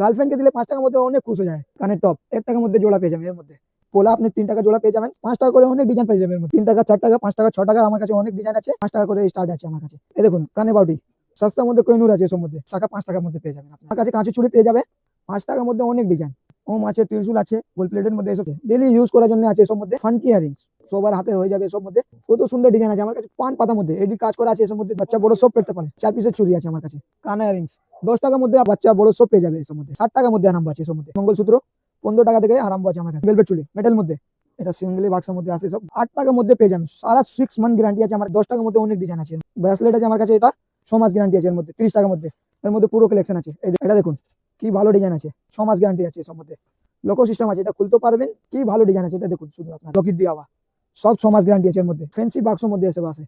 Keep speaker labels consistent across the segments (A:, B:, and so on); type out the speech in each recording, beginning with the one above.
A: গার্লফ্রেন্ডকে দিলে পাঁচ টাকার মধ্যে অনেক খুশ যায় কানের টপ এক টাকার মধ্যে জোড়া পেয়ে যাবেন এর মধ্যে। পোলা আপনি তিন টাকা জোড়া পেয়ে যাবেন, পাঁচ টাকা করে অনেক ডিজাইন পেয়ে যাবেন তিন টাকা, চার টাকা, পাঁচ টাকা, ছ টাকা আমার কাছে অনেক ডিজাইন আছে, পাঁচ টাকা করে স্টার্ট আছে আমার কাছে। এই দেখুন, কানে বাউটি সস্তার মধ্যে কোহিনুর আছে এসব মধ্যে শাখা পাঁচ টাকার মধ্যে পেয়ে যাবেন আপনার কাছে কাঁচি চুড়ি পেয়ে যাবে, পাঁচ টাকার মধ্যে অনেক ডিজাইন ওম আছে, ত্রিশুল আছে গোল প্লেটের মধ্যে এসব ডেলি ইউজ করার জন্য আছে এসব মধ্যে ফানকি ইয়ারিংস সবার হাতে হয়ে যাবে এসব মধ্যে। কত সুন্দর ডিজাইন আছে, আমার কাছে পান পাতার মধ্যে। এডি কাজ করা আছে এসব মধ্যে, বাচ্চা বড় সব পেতে পারে। চার পিসের চুরি আছে আমার কাছে, কানা ইয়ারিংস দশ টাকার মধ্যে বাচ্চা বড় সব পেয়ে যাবে এসব মধ্যে। ষাট টাকার মধ্যে আরম্ভ আছে এসব মধ্যে। মঙ্গলসূত্র, পনেরো টাকা থেকে আরম্ভ আছে আমার কাছে। ভেলভেট চুলি মেটাল মধ্যে। এটা সিঙ্গলি বাক্সের মধ্যে আছে সব আট টাকার মধ্যে পেয়ে যাবেন। সারা সিক্স মান্থ গ্যারান্টি আছে আমার। দশ টাকার মধ্যে অনেক ডিজাইন আছে। ব্রেসলেট আছে আমার কাছে এটা। ছ মাস গ্যারান্টি আছে এর মধ্যে, তিরিশ টাকার মধ্যে। এর মধ্যে পুরো কালেকশন আছে। এটা দেখুন, কি ভালো ডিজাইন আছে। ছ মাস গ্যারান্টি আছে এর মধ্যে। লোকো সিস্টেম আছে, এটা খুলতে পারবেন। কি ভালো ডিজাইন আছে, এটা দেখুন শুধু আপনার। লকিট দেওয়া সব ছ মাস গ্যারান্টি আছে এর মধ্যে। ফেন্সি বাক্সের মধ্যে এসে আছে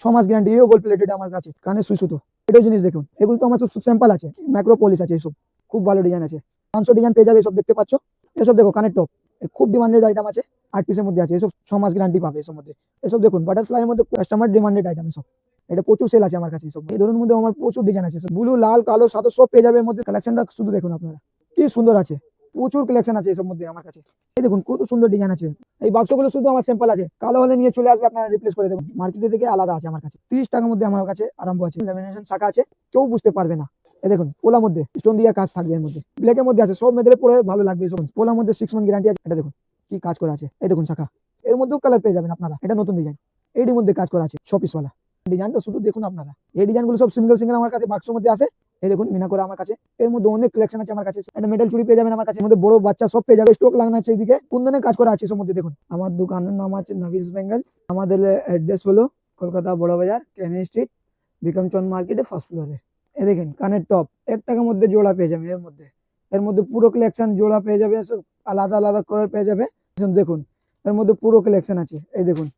A: ছ মাস গ্যারান্টি এও গোল্ড প্লেটেড আমার কাছে, কানে সুই সুতো। এটাও জিনিস দেখুন, এগুলো তো আমার সব স্যাম্পল আছে ম্যাক্রো পলিশ আছে এসব, খুব ভালো ডিজাইন আছে। পাঁচশো ডিজাইন পেয়ে যাবে এসব দেখতে পাচ্ছ। এসব দেখো, কানের টপ খুব ডিমান্ডেড আইটেম আছে আট পিসের মধ্যে আছে, এসব ছ মাস গ্যারান্টি পাবে এসব মধ্যে। এসব দেখুন বাটারফ্লাইয়ের মধ্যে কাস্টমার ডিমান্ডেড আইটেম এসব। এটা প্রচুর সেল আছে আমার কাছে এসব। এই ধরুন মধ্যে আমার প্রচুর ডিজাইন আছে ব্লু লাল, কালো, সাদা সব পেয়ে যাবে এর মধ্যে। কালেকশনটা শুধু দেখুন আপনারা। কি সুন্দর আছে। প্রচুর কালেকশন আছে এসব মধ্যে আমার কাছে। এই দেখুন, কত সুন্দর ডিজাইন আছে। এই বাক্সগুলো শুধু আমার স্যাম্পল আছে। কালো হলে নিয়ে চলে আসবে, আপনারা রিপ্লেস করে দেবেন। মার্কেটে থেকে আলাদা আছে আমার কাছে। তিরিশ টাকার মধ্যে আমার কাছে আরম্ভ আছে। ল্যামিনেশন শাখা আছে, কেউ বুঝতে পারবে না। এই দেখুন, পোলার মধ্যে স্টোন দিয়ে কাজ থাকবে এর মধ্যে। ব্ল্যাকের মধ্যে আছে, সব মেয়েদের পরে ভালো লাগবে, এসব। পোলার মধ্যে সিক্স মান্থ গ্যারান্টি আছে। এটা দেখুন, কি কাজ করা আছে। এই দেখুন শাখা। এর মধ্যেও কালার পেয়ে যাবেন আপনারা। এটা নতুন ডিজাইন এইটির মধ্যে কাজ করা আছে শপিসওয়ালা ডিজাইনটা শুধু দেখুন আপনারা। এই ডিজাইনগুলো সব সিঙ্গেল সিঙ্গেল আমার কাছে বাক্সের মধ্যে আছে। এই দেখুন, মিনা করে আমার কাছে। এর মধ্যে অনেক কালেকশন আছে আমার কাছে। একটা মেটাল চুড়ি পেয়ে যাবেন আমার কাছে। মধ্যে বড় বাচ্চা সব পেয়ে যাবে স্টক লাগানো আছে এদিকে ধরনের কাজ করা আছে এর মধ্যে, দেখুন। আমার দোকানের নাম আছে নভিস বেঙ্গলস আমাদের অ্যাড্রেস হলো কলকাতা বড় বাজার ক্যানি স্ট্রিট বিক্রমচন্দ মার্কেটে ফার্স্ট ফ্লোরে এ। দেখেন, কানের টপ এক টাকার মধ্যে জোড়া পেয়ে যাবেন এর মধ্যে। এর মধ্যে পুরো কালেকশন জোড়া পেয়ে যাবে, সব আলাদা আলাদা করে পেয়ে যাবে। দেখুন এর মধ্যে পুরো কালেকশন আছে। এই দেখুন।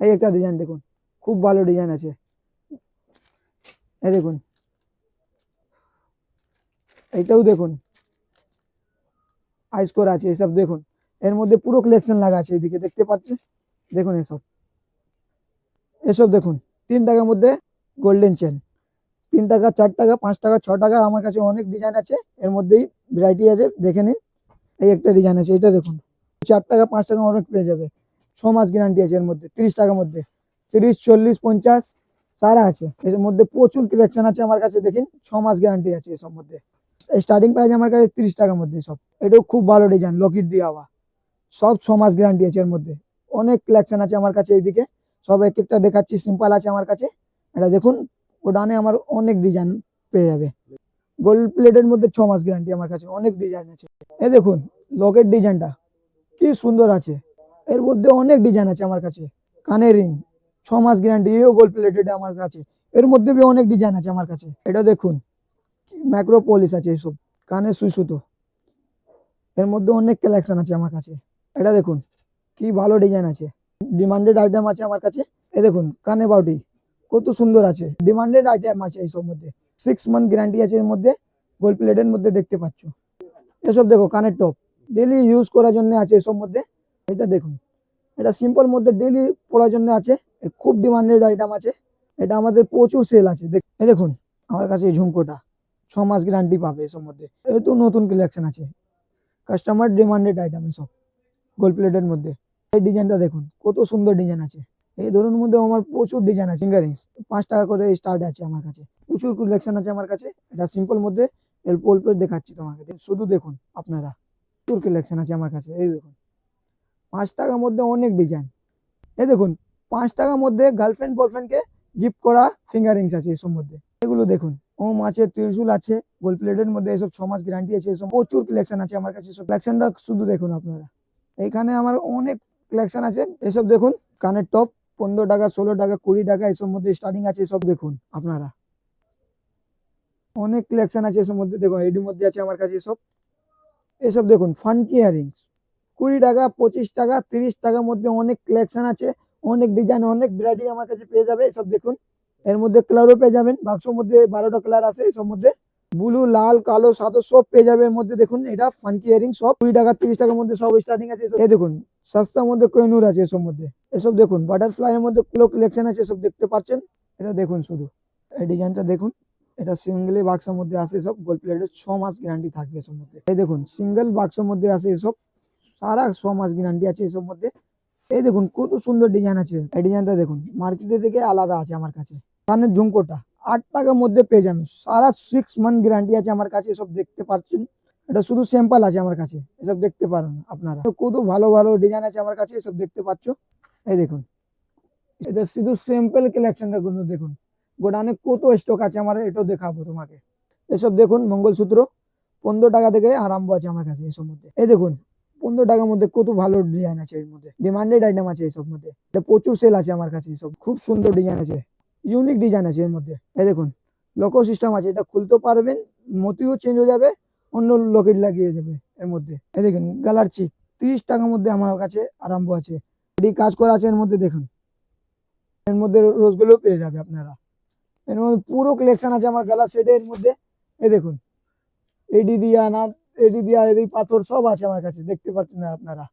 A: এই একটা ডিজাইন দেখুন। খুব ভালো ডিজাইন আছে। এই দেখুন। এইটাও দেখুন। আইস করা আছে, এসব দেখুন। এর মধ্যে পুরো কালেকশন লাগা আছে এদিকে দেখতে পাচ্ছি দেখুন এসব। এসব দেখুন, তিন টাকার মধ্যে গোল্ডেন চেন তিন টাকা, চার টাকা, পাঁচ টাকা, ছ টাকা, আমার কাছে অনেক ডিজাইন আছে। এর মধ্যেই ভ্যারাইটি আছে, দেখে নিন। এই একটা ডিজাইন আছে, এটা দেখুন। চার টাকা, পাঁচ টাকা অনেক পেয়ে যাবে। ছ মাস গ্যারান্টি আছে এর মধ্যে, তিরিশ টাকার মধ্যে। তিরিশ, চল্লিশ, পঞ্চাশ, সারা আছে। এর মধ্যে প্রচুর কালেকশন আছে আমার কাছে, দেখুন। ছ মাস গ্যারান্টি আছে এসব মধ্যে। স্টার্টিং প্রাইস আমার কাছে তিরিশ টাকার মধ্যে সব। এটাও খুব ভালো ডিজাইন লকিট দিয়ে হওয়া সব ছ মাস গ্যারান্টি আছে এর মধ্যে। অনেক কালেকশন আছে আমার কাছে এইদিকে। সব এক একটা দেখাচ্ছি সিম্পল আছে আমার কাছে। এটা দেখুন ওডানে আমার অনেক ডিজাইন পেয়ে যাবে। গোল্ড প্লেটের মধ্যে ছ মাস গ্যারান্টি আমার কাছে, অনেক ডিজাইন আছে। এ দেখুন লকেট ডিজাইনটা কি সুন্দর আছে। এর মধ্যে অনেক ডিজাইন আছে আমার কাছে। কানের রিং ছ মাস গ্যারান্টি এও গোল্ড প্লেটেড আমার কাছে। এর মধ্যে অনেক ডিজাইন আছে আমার কাছে। এটা দেখুন ম্যাক্রো পলিশ আছে এইসব, কানে সুই সুতো। এর মধ্যে অনেক কালেকশন আছে আমার কাছে। এটা দেখুন, কি ভালো ডিজাইন আছে। ডিমান্ডেড আইটেম আছে আমার কাছে। এ দেখুন, কানে বাউটি কত সুন্দর আছে। ডিমান্ডেড আইটেম আছে এইসব মধ্যে। সিক্স মান্থ গ্যারান্টি আছে এর মধ্যে গোল্ড প্লেটের মধ্যে দেখতে পাচ্ছ। এসব দেখো, কানের টপ ডেলি ইউজ করার জন্য আছে এসব মধ্যে। এটা দেখুন, এটা সিম্পল মধ্যে ডেলি পড়ার জন্য আছে। খুব ডিমান্ডেড আইটেম আছে। এটা আমাদের প্রচুর সেল আছে। দেখ- দেখুন, আমার কাছে এই ঝুমকোটা। ছ মাস গ্যারান্টি পাবে এসব মধ্যে। এই তো নতুন কালেকশন আছে। কাস্টমার ডিমান্ডেড আইটেম এসব গোল্ড প্লেটের মধ্যে। এই ডিজাইনটা দেখুন, কত সুন্দর ডিজাইন আছে। এই ধরুন মধ্যে আমার প্রচুর ডিজাইন আছে। ফিঙ্গারিংস পাঁচ টাকা করে স্টার্ট আছে আমার কাছে। প্রচুর কালেকশন আছে আমার কাছে। এটা সিম্পল মধ্যে অল্প দেখাচ্ছি তোমাকে। শুধু দেখুন আপনারা। প্রচুর কালেকশন আছে আমার কাছে। এই দেখুন। পাঁচ টাকার মধ্যে অনেক ডিজাইন এই দেখুন, পাঁচ টাকার মধ্যে গার্লফ্রেন্ড বয়ফ্রেন্ডকে গিফট করা ফিঙ্গারিংস আছে এসব মধ্যে। এগুলো দেখুন। ওম আছে, ত্রিশুল আছে গোল্ড প্লেটের মধ্যে এসব ছ মাস গ্যারান্টি আছে, এসব প্রচুর কালেকশন আছে আমার কাছে। এসব কালেকশনটা শুধু দেখুন আপনারা। এইখানে আমার অনেক কালেকশন আছে। এসব দেখুন, কানের টপ পনেরো টাকা, ষোলো টাকা, কুড়ি টাকা, এসব মধ্যে স্টার্টিং আছে, এসব দেখুন আপনারা। অনেক কালেকশন আছে, এসব মধ্যে দেখুন, এডির মধ্যে আছে আমার কাছে এসব। এসব দেখুন ফানকি ইয়ারিংস কুড়ি টাকা, পঁচিশ টাকা, তিরিশ টাকার মধ্যে অনেক কালেকশন আছে, অনেক ডিজাইন অনেক ভ্যারাইটি আমার কাছে পেয়ে যাবে, এসব দেখুন। এর মধ্যে কালারও পেয়ে যাবেন। বাক্সর মধ্যে বারোটা কালার আছে, এসব মধ্যে ব্লু লাল, কালো, সাদা সব পেয়ে যাবে এর মধ্যে। দেখুন, এটা ফানকি ইয়ারিং সব। কুড়ি টাকা, তিরিশ টাকার মধ্যে সব স্টার্টিং আছে। এসব। এই দেখুন, সস্তার মধ্যে কোহিনুর আছে এসব মধ্যে। এসব দেখুন বাটারফ্লাই এর মধ্যে কুলো কালেকশন আছে, এসব দেখতে পাচ্ছেন। এটা দেখুন শুধু। এই ডিজাইনটা দেখুন, এটা সিঙ্গেল বাক্সের মধ্যে আসে সব গোল্ড প্লেটের ছ মাস গ্যারান্টি থাকবে এসব মধ্যে। এই দেখুন সিঙ্গেল বাক্সের মধ্যে আসে এসব। সারা ছ মাস গ্যারান্টি আছে এসব মধ্যে। এই দেখুন, কত সুন্দর ডিজাইন আছে। এই ডিজাইনটা দেখুন মার্কেটে থেকে আলাদা আছে আমার কাছে। কানের ঝুমকোটা আট টাকার মধ্যে পেয়ে যাবেন। সারা সিক্স মান্থ গ্যারান্টি আছে আমার কাছে, এসব দেখতে পাচ্ছেন। এটা শুধু স্যাম্পল আছে আমার কাছে, এসব দেখতে পারেন আপনারা। কত ভালো ভালো ডিজাইন আছে আমার কাছে, এসব দেখতে পাচ্ছ? এই দেখুন। এটা শুধু স্যাম্পল কালেকশনটা গুলো দেখুন। গোডাউনে কত স্টক আছে আমার, এটাও দেখাবো তোমাকে। এসব দেখুন, মঙ্গলসূত্র, পনেরো টাকা থেকে আরম্ভ আছে আমার কাছে এসব মধ্যে। এই দেখুন, পনেরো টাকার মধ্যে কত ভালো ডিজাইন আছে এর মধ্যে। ডিমান্ডেড আইটেম আছে এসব মধ্যে। এটা প্রচুর সেল আছে আমার কাছে এসব। খুব সুন্দর ডিজাইন আছে। ইউনিক ডিজাইন আছে এর মধ্যে। এই দেখুন লোকো সিস্টেম আছে, এটা খুলতে পারবেন, মতিও চেঞ্জ হয়ে যাবে, অন্য লকেট লাগিয়ে যাবে এর মধ্যে। এই দেখুন গালার চিক তিরিশ টাকার মধ্যে আমার কাছে আরম্ভ আছে। এটি কাজ করা আছে এর মধ্যে, দেখুন। এর মধ্যে রোজগুলো পেয়ে যাবে আপনারা। এর মধ্যে পুরো কালেকশন আছে আমার গলা সেটের মধ্যে। এই দেখুন এডি দিয়া না এডি দিয়া এডি পাথর সব আছে আমার কাছে, দেখতে পাচ্ছেন না আপনারা।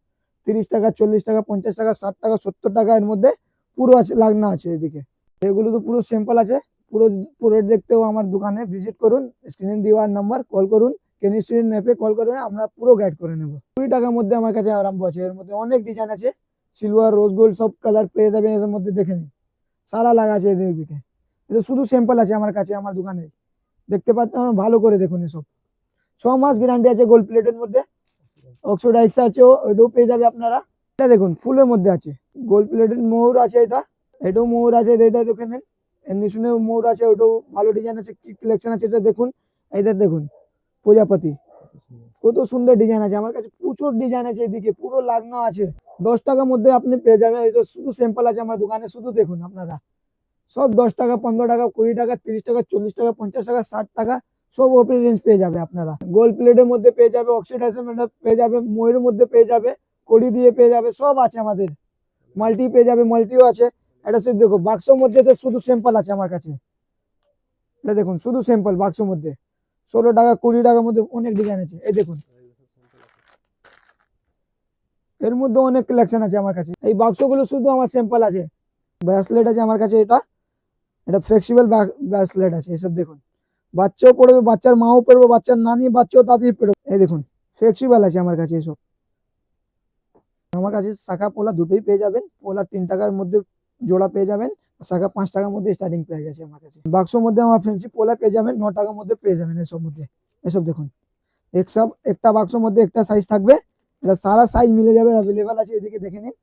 A: তিরিশ টাকা, চল্লিশ টাকা, পঞ্চাশ টাকা, ষাট টাকা, সত্তর টাকা এর মধ্যে পুরো আছে, লাগনা আছে এদিকে। এগুলো তো পুরো সিম্পল আছে। পুরো পুরো দেখতেও আমার দোকানে ভিজিট করুন স্ক্রিনে দেওয়ার নাম্বার কল করুন কেমিস্ট্রি নেপে কল করুন আমরা পুরো গাইড করে নেব। কুড়ি টাকার মধ্যে আমার কাছে আরম্ভ আছে এর মধ্যে অনেক ডিজাইন আছে। সিলভার রোজ গোল্ড সব কালার পেয়ে যাবেন এর মধ্যে দেখে নিন। সারা লাগা আছে এদের দিকে। এটা শুধু স্যাম্পল আছে আমার কাছে, আমার দোকানে। দেখতে পাচ্ছেন ভালো করে দেখুন এসব। ছ মাস গ্যারান্টি আছে গোল্ড প্লেটের মধ্যে। অক্সোডাইক্স আছে ওইটাও পেয়ে যাবে আপনারা। এটা দেখুন, ফুলের মধ্যে আছে। গোল্ড প্লেটের মোহর আছে এটা। এটাও মোহর আছে, এটা দেখে নেন এমনি শুনে মোহর আছে, ওটাও ভালো ডিজাইন আছে, কি কালেকশন আছে এটা দেখুন। এটা দেখুন, প্রজাপতি। কত সুন্দর ডিজাইন আছে, আমার কাছে প্রচুর ডিজাইন আছে এদিকে, পুরো লাগনা আছে। দশ টাকার মধ্যে আপনি পেয়ে যাবেন তো শুধু স্যাম্পল আছে আমার দোকানে, শুধু দেখুন আপনারা। সব দশ টাকা, পনেরো টাকা, কুড়ি টাকা, তিরিশ টাকা, চল্লিশ টাকা, পঞ্চাশ টাকা, ষাট টাকা, সব ওপেন রেঞ্জ পেয়ে যাবে আপনারা। গোল্ড প্লেটের মধ্যে পেয়ে যাবে অক্সিডাইজের মধ্যে পেয়ে যাবে ময়ের মধ্যে পেয়ে যাবে, কড়ি দিয়ে পেয়ে যাবে, সব আছে আমাদের। মাল্টি পেয়ে যাবে মাল্টিও আছে। এটা শুধু দেখো, বাক্সর মধ্যে তো শুধু স্যাম্পল আছে আমার কাছে। এটা দেখুন, শুধু স্যাম্পল বাক্সর মধ্যে। ষোলো টাকা, কুড়ি টাকার মধ্যে অনেক ডিজাইন আছে। এই দেখুন। এর মধ্যে অনেক কালেকশন আছে আমার কাছে। এই বাক্সগুলো শুধু আমার স্যাম্পল আছে। ব্রেসলেট আছে আমার কাছে এটা। এটা ফ্লেক্সিবল ব্রেসলেট আছে, এসব দেখুন। বাচ্চাও পড়বে, বাচ্চার মাও পড়বে, বাচ্চার নানি, বাচ্চাও দাদি পড়বে। এই দেখুন ফ্লেক্সিবল আছে আমার কাছে এসব। আমার কাছে শাখা পোলা দুটোই পেয়ে যাবেন। পোলা তিন টাকার মধ্যে জোড়া পেয়ে যাবেন। শাখা পাঁচ টাকার মধ্যে স্টার্টিং প্রাইস আছে আমার কাছে। বাক্সর মধ্যে আমার ফ্যান্সি পোলা পেয়ে যাবেন, ন টাকার মধ্যে পেয়ে যাবেন এসব মধ্যে। এসব দেখুন। একসব একটা বাক্সর মধ্যে একটা সাইজ থাকবে। এটা সারা সাইজ মিলে যাবে অ্যাভেলেবেল আছে, এদিকে দেখে নিন।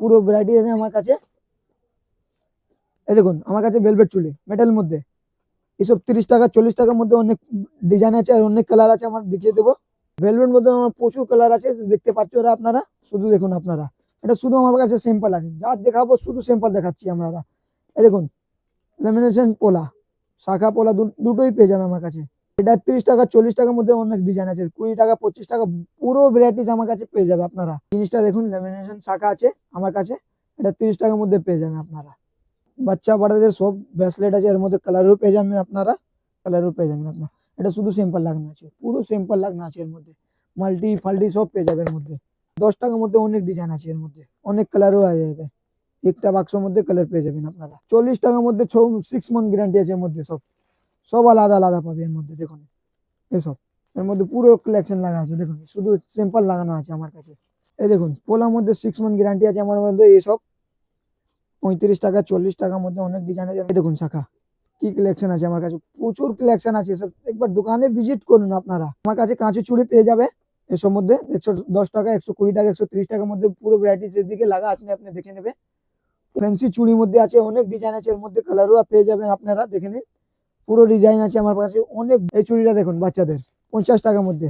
A: পুরো ভ্যারাইটি আছে আমার কাছে। এই দেখুন, আমার কাছে ভেলভেট চুলি মেটাল মধ্যে। এসব তিরিশ টাকা, চল্লিশ টাকার মধ্যে অনেক ডিজাইন আছে আর অনেক কালার আছে, আমার দেখিয়ে দেবো। ভেলভেট মধ্যে আমার প্রচুর কালার আছে, দেখতে পাচ্ছ ওরা আপনারা? শুধু দেখুন আপনারা। এটা শুধু আমার কাছে সিম্পল আছে। যা দেখাবো শুধু সিম্পল দেখাচ্ছি আপনারা। এই দেখুন লেমিনেশন পোলা, শাখা পোলা দুটোই পেয়ে যাবে আমার কাছে। এটা তিরিশ টাকা, চল্লিশ টাকার মধ্যে অনেক ডিজাইন আছে। কুড়ি টাকা, পঁচিশ টাকা, পুরো ভ্যারাইটিস আমার কাছে পেয়ে যাবে আপনারা। জিনিসটা দেখুন লেমিনেশন শাখা আছে আমার কাছে। এটা তিরিশ টাকার মধ্যে পেয়ে যাবেন আপনারা। বাচ্চা বড়দের সব ব্রেসলেট আছে, এর মধ্যে কালারও পেয়ে যাবেন আপনারা। কালারও পেয়ে যাবেন আপনার। এটা শুধু সিম্পল লাগনা আছে। পুরো সিম্পল লাগনা আছে এর মধ্যে। মাল্টি ফাল্টি সব পেয়ে যাবে এর মধ্যে। দশ টাকার মধ্যে অনেক ডিজাইন আছে এর মধ্যে। অনেক কালারও হয়ে যাবে। একটা বাক্সের মধ্যে কালার পেয়ে যাবেন আপনারা। চল্লিশ টাকার মধ্যে ছ সিক্স মান্থ গ্যারান্টি আছে এর মধ্যে সব। সব আলাদা আলাদা পাবে এর মধ্যে, দেখুন। এসব এর মধ্যে পুরো কালেকশন লাগানো আছে, দেখুন। শুধু সিম্পল লাগানো আছে আমার কাছে। এই দেখুন, পোলার মধ্যে সিক্স মান্থ গ্যারান্টি আছে আমার মধ্যে এইসব পঁয়ত্রিশ টাকা, চল্লিশ টাকার মধ্যে অনেক ডিজাইন আছে। এই দেখুন, শাখা। কি কালেকশন আছে আমার কাছে? প্রচুর কালেকশন আছে সব একবার দোকানে ভিজিট করুন আপনারা। আমার কাছে কাঁচি চুড়ি পেয়ে যাবে। এসব মধ্যে একশো দশ টাকা, একশো কুড়ি টাকা, একশো ত্রিশ টাকার মধ্যে পুরো ভ্যারাইটিস এর দিকে লাগা আপনি আপনি দেখে নেবে ফ্যান্সি চুড়ির মধ্যে আছে, অনেক ডিজাইন আছে, এর মধ্যে কালারও পেয়ে যাবেন আপনারা, দেখে নিন। পুরো ডিজাইন আছে আমার কাছে অনেক এই চুড়িটা দেখুন বাচ্চাদের, পঞ্চাশ টাকার মধ্যে।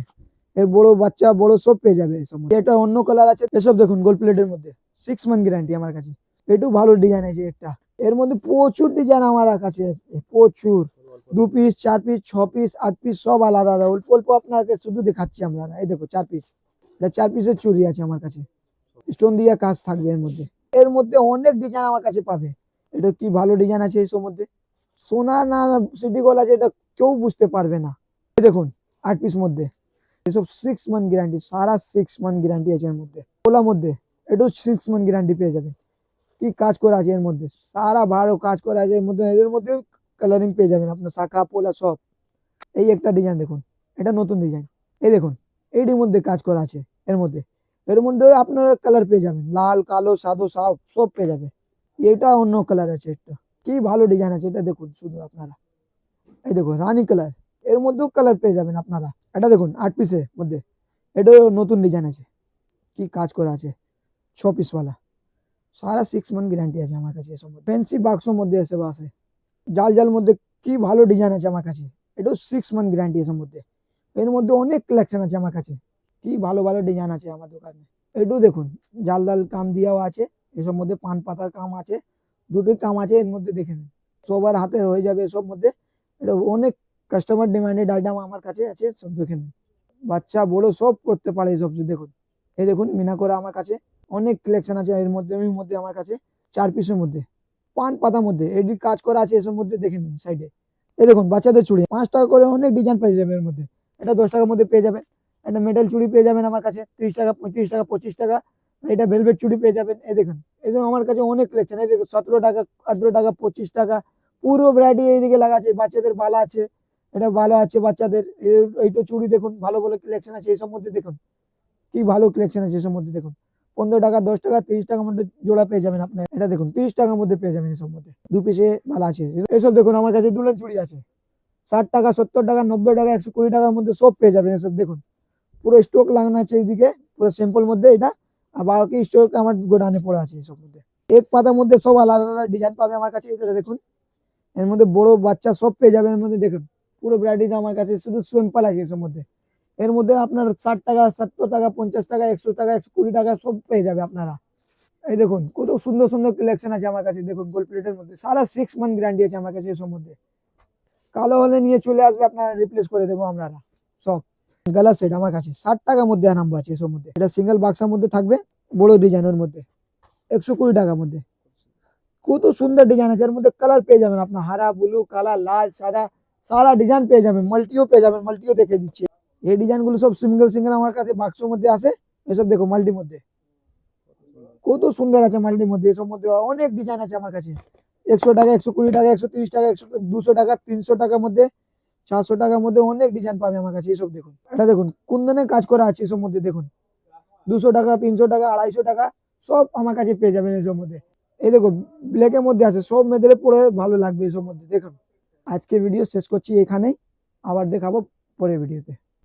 A: এর বড় বাচ্চা, বড় সব পেয়ে যাবে এসব। এটা অন্য কালার আছে, এসব দেখুন গোল্ড প্লেটের মধ্যে সিক্স মান্থ গ্যারান্টি আমার কাছে। এটাও ভালো ডিজাইন আছে একটা। এর মধ্যে প্রচুর ডিজাইন আমার কাছে আছে, প্রচুর। দু পিস চার পিস ছ পিস আট পিস সব আলাদা আলাদা। অল্প অল্প আপনাকে শুধু দেখাচ্ছি আমরা। এই দেখো, চার পিস এটা চার পিসের চুড়ি আছে আমার কাছে। স্টোন দিয়ে কাজ থাকবে এর মধ্যে। এর মধ্যে অনেক ডিজাইন আমার কাছে পাবে। এটা কি ভালো ডিজাইন আছে এসব মধ্যে সোনা না সিটি গোল আছে, এটা কেউ বুঝতে পারবে না। দেখুন, আট পিস মধ্যে। এসব সিক্স মান্থ গ্যারান্টি সারা সিক্স মান্থ গ্যারান্টি আছে এর মধ্যে। ওলার মধ্যে, এটাও সিক্স মান্থ গ্যারান্টি পেয়ে যাবে। কি কাজ করা আছে এর মধ্যে? সারা ভালো কাজ করা আছে এর মধ্যে। এর মধ্যে কালারিং পেয়ে যাবেন আপনার শাখা, পোলা সব। এই একটা ডিজাইন দেখুন, এটা নতুন ডিজাইন এই দেখুন, এইটির মধ্যে কাজ করা আছে, এর মধ্যে। এর মধ্যে আপনারা কালার পেয়ে যাবেন, লাল, কালো, সাদো সব সব পেয়ে যাবে। এটা অন্য কালার আছে এটা কি ভালো ডিজাইন আছে, এটা দেখুন শুধু আপনারা। এই দেখুন, রানী কালারের মধ্যেও কালার পেয়ে যাবেন আপনারা। এটা দেখুন আট পিসের মধ্যে। এটাও নতুন ডিজাইন আছে। কি কাজ করা আছে, ছ পিসওয়ালা সারা সিক্স মান্থ গ্যারান্টি আছে আমার কাছে এসব ফ্যান্সি বাক্সর মধ্যে এসব আছে জাল জাল মধ্যে কি ভালো ডিজাইন আছে আমার কাছে? এটাও সিক্স মান্থ গ্যারান্টি এসব মধ্যে। এর মধ্যে অনেক কালেকশন আছে আমার কাছে। কি ভালো ভালো ডিজাইন আছে আমার দোকানে। এটাও দেখুন জাল জাল কাম দিয়াও আছে, এসব মধ্যে পান পাতার কাম আছে দুটোই কাম আছে এর মধ্যে দেখে নিন। সবার হাতে হয়ে যাবে এসব মধ্যে। এটা অনেক কাস্টমার ডিমান্ডেড আইটেম আমার কাছে আছে, সব দেখে নিন। বাচ্চা, বড় সব করতে পারে এসব দেখুন। এই দেখুন, মিনা করে আমার কাছে অনেক কালেকশন আছে এর মধ্যে আমার কাছে, চার পিসের মধ্যে। পান পাতার মধ্যে এডি কাজ করা আছে এসব মধ্যে, দেখে নিন সাইডে এই দেখুন, বাচ্চাদের চুড়ি, পাঁচ টাকা করে অনেক ডিজাইন পেয়ে যাবে এর মধ্যে। এটা দশ টাকার মধ্যে পেয়ে যাবেন। একটা মেটাল চুড়ি পেয়ে যাবেন আমার কাছে, তিরিশ টাকা, পঁয়ত্রিশ টাকা, পঁচিশ টাকা। এটা ভেলভেট চুড়ি পেয়ে যাবেন, এই দেখুন। এই জন্য আমার কাছে অনেক কালেকশন এই দেখুন, সতেরো টাকা, আঠেরো টাকা, পঁচিশ টাকা। পুরো ভ্যারাইটি এইদিকে লাগা আছে, বাচ্চাদের বালা আছে, এটা ভালো আছে বাচ্চাদের। এইটা চুড়ি দেখুন, ভালো ভালো কালেকশন আছে এইসব মধ্যে দেখুন। কি ভালো কালেকশন আছে এসব মধ্যে দেখুন। পনেরো টাকা, দশ টাকা, তিরিশ টাকার মধ্যে জোড়া পেয়ে যাবেন আপনার এটা দেখুন, তিরিশ টাকার মধ্যে পেয়ে যাবেন এসব মধ্যে। দু পিসে ভালো আছে। এসব দেখুন, আমার কাছে দুলেন চুড়ি আছে। ষাট টাকা, সত্তর টাকা, নব্বই টাকা, একশো কুড়ি টাকার মধ্যে সব পেয়ে যাবেন এসব দেখুন। পুরো স্টক লাগানো আছে এইদিকে, পুরো সিম্পল মধ্যে এটা। আর বাকি স্টক আমার গোডানে পড়ে আছে এসব মধ্যে। এক পাতার মধ্যে সব আলাদা আলাদা ডিজাইন পাবে আমার কাছে, এটা দেখুন। এর মধ্যে বড় বাচ্চা সব পেয়ে যাবেন এর মধ্যে দেখুন। পুরো ভ্যারাইটিস আমার কাছে শুধু সিম্পল আছে এসব মধ্যে। এর মধ্যে আপনার ষাট টাকা, সত্তর টাকা, পঞ্চাশ টাকা, একশো টাকা, একশো কুড়ি টাকা সব পেয়ে যাবে আপনারা। এই দেখুন, কত সুন্দর সুন্দর কালেকশন আছে আমার কাছে, দেখুন গোল্ড প্লেটের মধ্যে। সারা সিক্স মান্থ গ্যারান্টি আছে আমার কাছে এসব মধ্যে। কালো হলে নিয়ে চলে আসবে, আপনারা রিপ্লেস করে দেবো আপনারা। সব। গালা সেট আমার কাছে। ষাট টাকার মধ্যে আনাম্ব আছে এসব মধ্যে। এটা সিঙ্গেল বাক্সের মধ্যে থাকবে, বড় ডিজাইনের মধ্যে। একশো কুড়ি টাকার মধ্যে। কত সুন্দর ডিজাইন আছে, এর মধ্যে কালার পেয়ে যাবেন আপনার। হারা ব্লু কালা লাল, সাদা, সারা ডিজাইন পেয়ে যাবেন মাল্টিও পেয়ে যাবেন মাল্টিও দেখে দিচ্ছি। এই ডিজাইনগুলো সব সিঙ্গেল সিঙ্গেল আমার কাছে বাক্সের মধ্যে আছে। এসব দেখো মাল্টির মধ্যে। কত সুন্দর আছে মাল্টির মধ্যে, এসব মধ্যে অনেক ডিজাইন আছে আমার কাছে। একশো টাকা, একশো কুড়ি টাকা, একশো তিরিশ টাকা, একশো দুশো টাকা, তিনশো টাকার মধ্যে, চারশো টাকার মধ্যে অনেক ডিজাইন পাবে আমার কাছে, এসব দেখুন। এটা দেখুন কুন্দনের কাজ করা আছে এসব মধ্যে, দেখুন। দুশো টাকা, তিনশো টাকা, আড়াইশো টাকা, সব আমার কাছে পেয়ে যাবেন এসব মধ্যে। এই দেখো ব্ল্যাকের মধ্যে আছে, সব মেয়েদের পরে ভালো লাগবে এসব মধ্যে, দেখুন। আজকে ভিডিও শেষ করছি এখানেই, আবার দেখাবো পরের ভিডিওতে